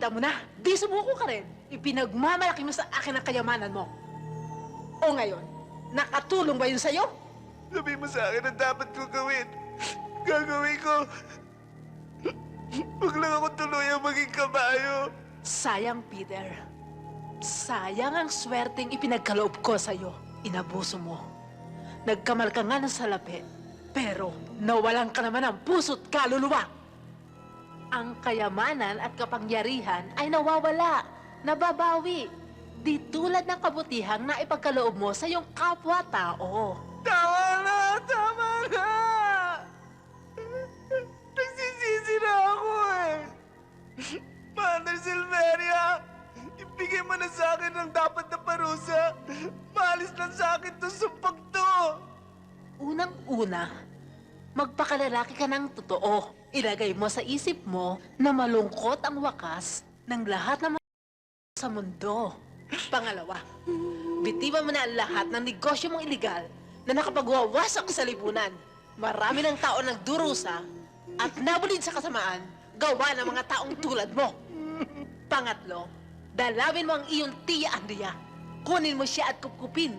Nakita mo na! Di sumuko ka rin! Ipinagmamalaki mo sa akin ang kayamanan mo. O ngayon, nakatulong ba yun sa'yo? Sabi mo sa akin ang dapat ko gawin. Gagawin ko. Huwag lang ako tuluyang maging kabayo. Sayang, Peter. Sayang ang swerteng ipinagkaloob ko sa'yo. Inabuso mo. Nagkamal ka nga ng salapi, pero nawalan ka naman ng puso't kaluluwa. Ang kayamanan at kapangyarihan ay nawawala, nababawi. Di tulad ng kabutihang na ipagkaloob mo sa iyong kapwa-tao. Tama na! Tama na! Nagsisisi na ako eh. Mother Silveria, ibigay mo na sa akin ang dapat na parusa. Maalis lang sa akin to sumpag to. Unang-una, magpakalalaki ka ng totoo. Ilagay mo sa isip mo na malungkot ang wakas ng lahat ng sa mundo. Pangalawa, bitiwan mo na ang lahat ng negosyo mong iligal na nakapagwawasak sa lipunan. Marami ng tao nagdurusa at nabulid sa kasamaan gawa ng mga taong tulad mo. Pangatlo, dalawin mo ang iyong tiya Andrea. Kunin mo siya at kupkupin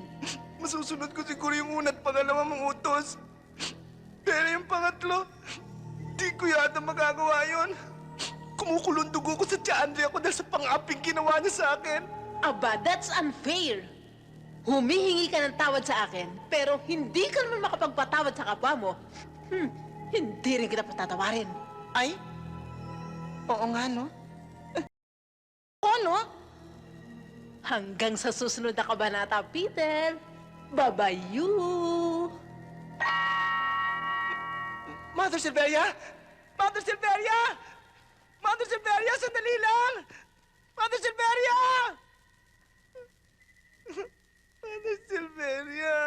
Masusunod ko siguro yung una at pangalawa mong utos. Pero yung pangatlo, di ko yata magagawa yun. Kumukulong dugo ko sa tiyan ko dahil sa pang-aping ginawa niya sa akin. Aba, that's unfair. Humihingi ka ng tawad sa akin, pero hindi ka naman makapagpatawad sa kapwa mo. Hmm, hindi rin kita patatawarin. Ay? Oo nga, no? Oo, no? Hanggang sa susunod na kabanata, Peter. Babayu! Mother Silveria! Mother Silveria! Mother Silveria, sandali lang! Mother Silveria! Mother Silveria!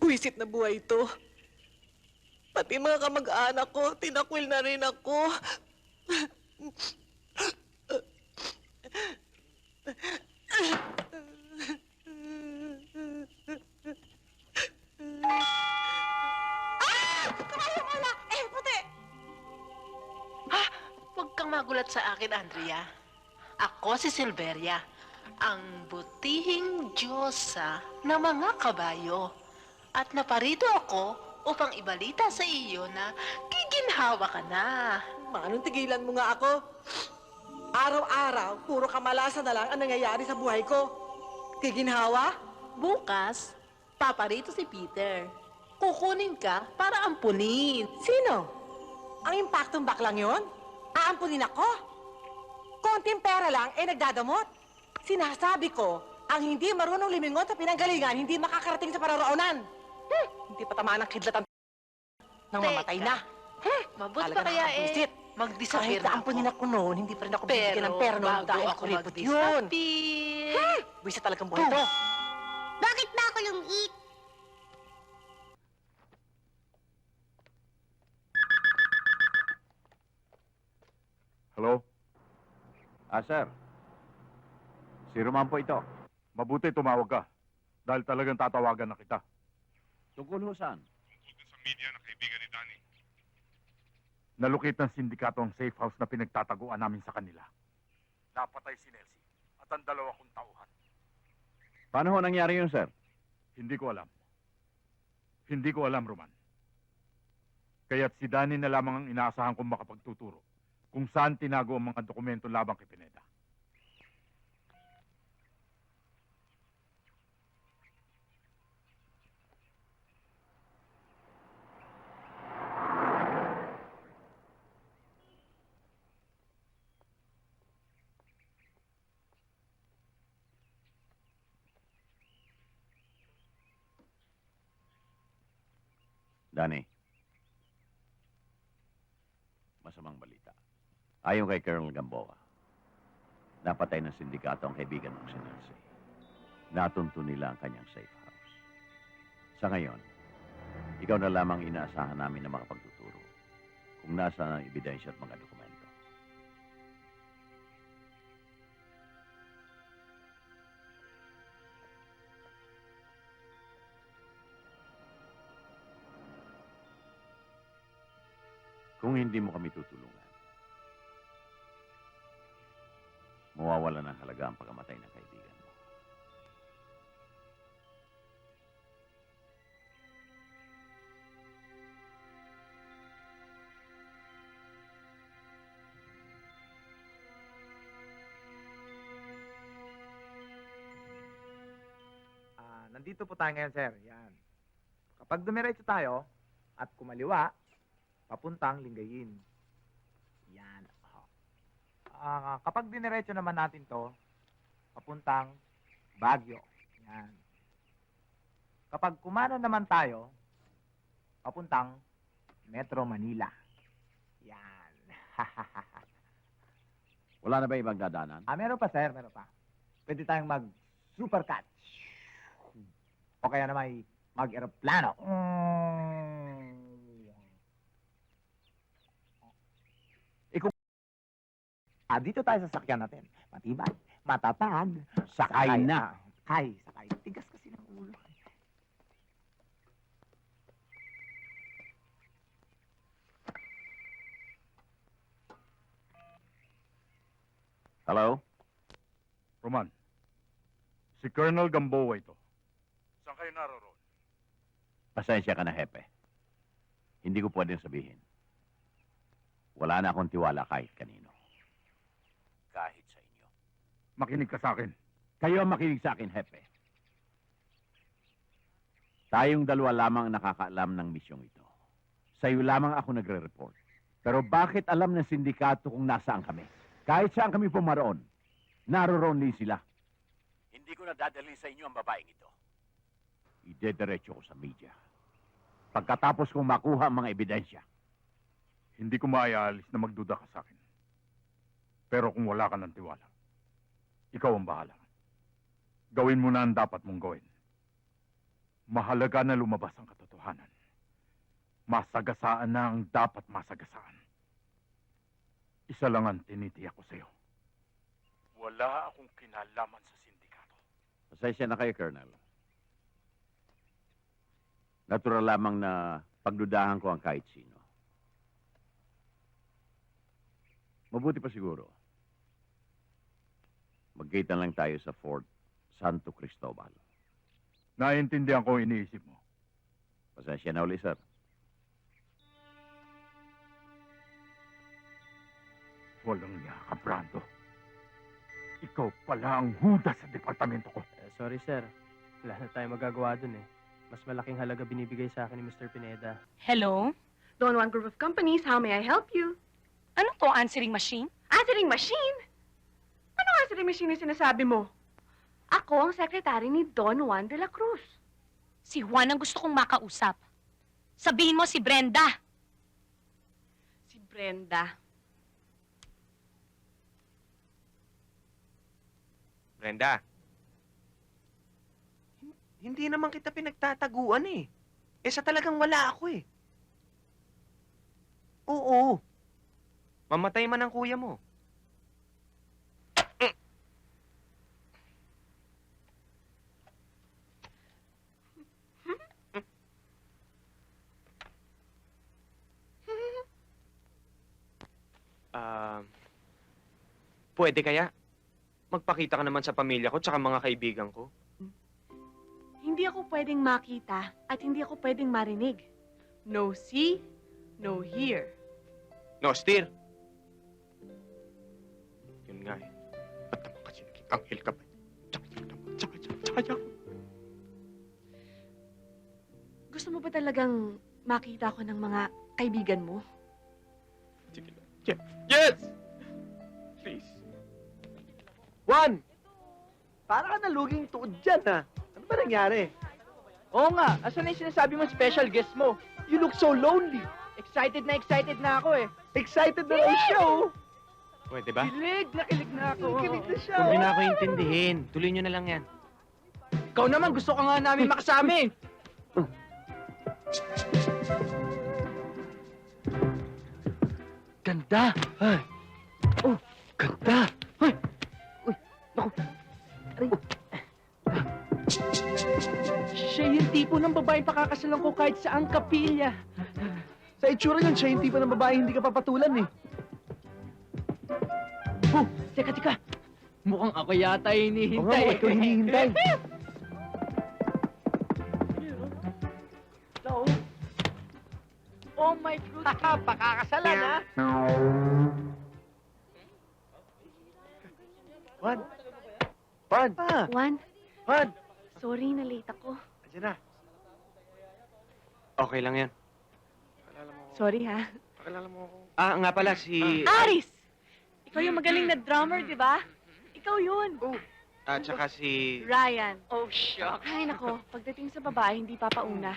Buwisit na buhay ito. Pati mga kamag-anak ko, tinakwil na rin ako. Magulat sa akin, Andrea. Ako si Silveria, ang butihing Diyosa ng mga kabayo. At naparito ako upang ibalita sa iyo na giginhawa ka na. Manong tigilan mo nga ako. Araw-araw, puro kamalasan na lang ang nangyayari sa buhay ko. Kiginhawa? Bukas, paparito si Peter. Kukunin ka para ampunin. Sino? Ang impaktong baklang yon? Aampunin ako? Konting pera lang, eh nagdadamot. Sinasabi ko, ang hindi marunong limingon sa pinanggalingan, hindi makakarating sa pararoonan. Hmm, hindi pa tamaan ng kidlat ang nang mamatay na. Hmm, Mabuti pa kaya eh, mag-disappear Kahit na ako. ako noon, hindi pa rin ako Pero bibigyan ng pera noon bago dahil ako kuripot yun. mag-disappear, Buwisa talagang buhay to. Ah, sir. Si Roman po ito. Mabuti tumawag ka. Dahil talagang tatawagan na kita. Tungkol ho saan? Sa media na kaibigan ni Danny. Nalukit ng sindikato ang safe house na pinagtataguan namin sa kanila. Napatay si Nelsie at ang dalawa kong tauhan. Paano ho nangyari yun, sir? Hindi ko alam. Hindi ko alam, Roman. Kaya't si Danny na lamang ang inaasahan kong makapagtuturo kung saan tinago ang mga dokumento labang kay Pineda. Danny. Masamang balita. Ayon kay Colonel Gamboa, napatay ng sindikato ang kaibigan mong si Nancy. Natunto nila ang kanyang safe house. Sa ngayon, ikaw na lamang inaasahan namin na makapagtuturo kung nasaan ang ebidensya at mga dokumento. Kung hindi mo kami tutulungan, mawawala ng halaga ang pagkamatay ng kaibigan mo. Ah, nandito po tayo ngayon, sir. Yan. Kapag dumiretso tayo at kumaliwa, papuntang Lingayin. Ah, kapag diniretso naman natin to, papuntang Baguio. Yan. Kapag kumana naman tayo, papuntang Metro Manila. Yan. Wala na ba ibang dadaanan? ah, meron pa, sir. Meron pa. Pwede tayong mag supercut. O kaya na may mag-aeroplano. Ikaw, ah, dito tayo sa sakyan natin. Matibay, matatag. Sakay na. Sakay, sakay. Tigas kasi ng ulo. Hello? Roman, si Colonel Gamboa ito. Saan kayo naroon? Pasensya ka na, Hepe. Hindi ko pwedeng sabihin. Wala na akong tiwala kahit kanino. Makinig ka sa akin. Kayo ang makinig sa akin, Hepe. Tayong dalawa lamang ang nakakaalam ng misyong ito. Sa'yo lamang ako nagre-report. Pero bakit alam ng sindikato kung nasaan kami? Kahit saan kami pumaroon, naroroon din sila. Hindi ko nadadali sa inyo ang babaeng ito. Idediretso ko sa media. Pagkatapos kong makuha ang mga ebidensya, Hindi ko maaalis na magduda ka sa akin. Pero kung wala ka ng tiwala, ikaw ang bahala. Gawin mo na ang dapat mong gawin. Mahalaga na lumabas ang katotohanan. Masagasaan na ang dapat masagasaan. Isa lang ang tinitiyak ko sa'yo. Wala akong kinalaman sa sindikato. Pasensya na kayo, Colonel. Natural lamang na pagdudahan ko ang kahit sino. Mabuti pa siguro. Magkita lang tayo sa Fort Santo Cristobal. Naiintindihan ko ang iniisip mo. Pasensya na uli, sir. Walang niya ka, Brando. Ikaw pala ang huda sa departamento ko. Eh, sorry sir, wala na tayong magagawa dun eh. Mas malaking halaga binibigay sa akin ni Mr. Pineda. Hello? Don Juan Group of Companies, how may I help you? Ano to, answering machine? Answering machine? Answering machine yung sinasabi mo? Ako ang sekretary ni Don Juan de la Cruz. Si Juan ang gusto kong makausap. Sabihin mo si Brenda. Si Brenda. Brenda. hin- Hindi naman kita pinagtataguan eh. Eh sa talagang wala ako eh. Oo. Mamatay man ang kuya mo. Ah, pwede kaya? Magpakita ka naman sa pamilya ko tsaka mga kaibigan ko. Hindi ako pwedeng makita at hindi ako pwedeng marinig. No see, no hear. No, steer. Yun nga eh. Ba't naman kasi naging anghel ka ba? Tsaka, tsaka, tsaka, tsaka, tsaka, tsaka. Gusto mo ba talagang makita ko ng mga kaibigan mo? Sige lang. Yes! Yes! Juan! Para ka naluging tuod dyan, ha? Ano ba nangyari? Oo nga, asan na yung sinasabi mo special guest mo? You look so lonely. Excited na excited na ako eh. Excited na raw siya, oh. Pwede ba? Kilig na kilig na ako. Kilig na siya, Huwag oh. niyo na ako intindihin. Tuloy niyo na lang yan. Ikaw naman, gusto ka nga namin makasama eh. Ganda! Ay! Oh, ganda! Ay! Aray! Siya yung tipo ng babae pakakasalan ko kahit saang kapilya. Sa itsura yun, siya yung tipo ng babae hindi ka papatulan eh. Oh, teka, teka. Mukhang ako yata hinihintay. Oo nga, mukhang ikaw hinihintay. Oh my fruit. Pakakasalan ha? Juan! Juan! Juan, sorry na late ako. Andiyan na. Okay lang yan. Sorry ha. Pakilala mo ako. Ah, nga pala, si... Aris! Ikaw yung magaling na drummer, di ba? Ikaw yun. At saka si... Ryan. Oh, shock. Ay, nako. Pagdating sa babae, hindi papauna.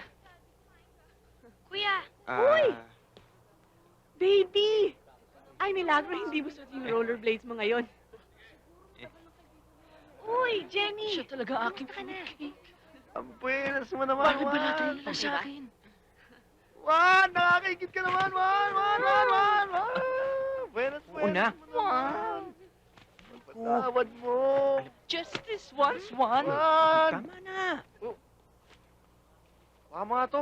Kuya! ah, Uy! Baby! Ay, milagro, hindi mo suot yung rollerblades mo ngayon. Uy, Jenny! Siya talaga aking Kamusta ka na? Ang buenas mo naman, Bakit ba Juan. natin nila sa akin? Juan! Nakakaigit ka naman, Juan! Juan! Juan! Juan! Juan! Buenas, Oo na. Juan! Magpatawad mo! Justice once one. Juan! Tama na. Tama nga to.